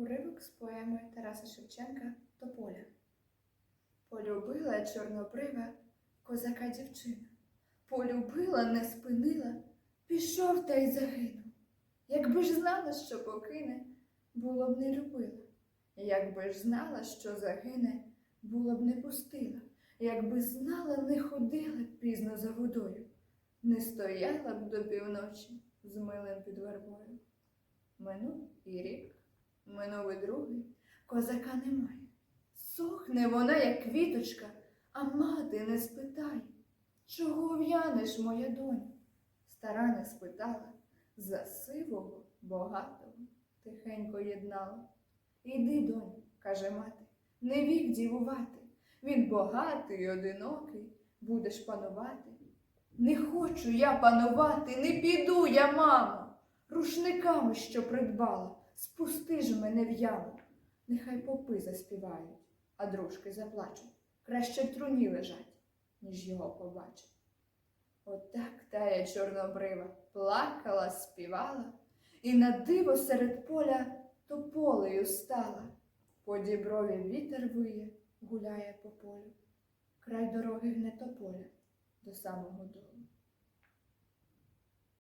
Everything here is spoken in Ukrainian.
Уривок з поеми Тараса Шевченка Тополя. Полюбила чорнобрива козака дівчина. Полюбила, не спинила, пішов та й загинув. Якби ж знала, що покине, було б не любила. Якби ж знала, що загине, було б не пустила. Якби знала, не ходила б пізно за водою, не стояла б до півночі з милим під вербою. Минув і рік, минув і другий, козака немає. Сохне вона, як квіточка, а мати не спитає, чого в'янеш, моя доню? Стара не спитала, за сивого, богатого тихенько єднала. Іди, доню, каже мати, не вік дівувати. Він багатий, одинокий, будеш панувати. Не хочу я панувати, не піду я, мамо, рушниками, що придбала, спусти ж мене в яму. Нехай попи заспівають, а дружки заплачуть. Краще в труні лежать, ніж його побачать. Отак тая чорнобрива плакала, співала, і на диво серед поля тополею стала. По діброві вітер виє, гуляє по полю. Край дороги гне тополя до самого дому.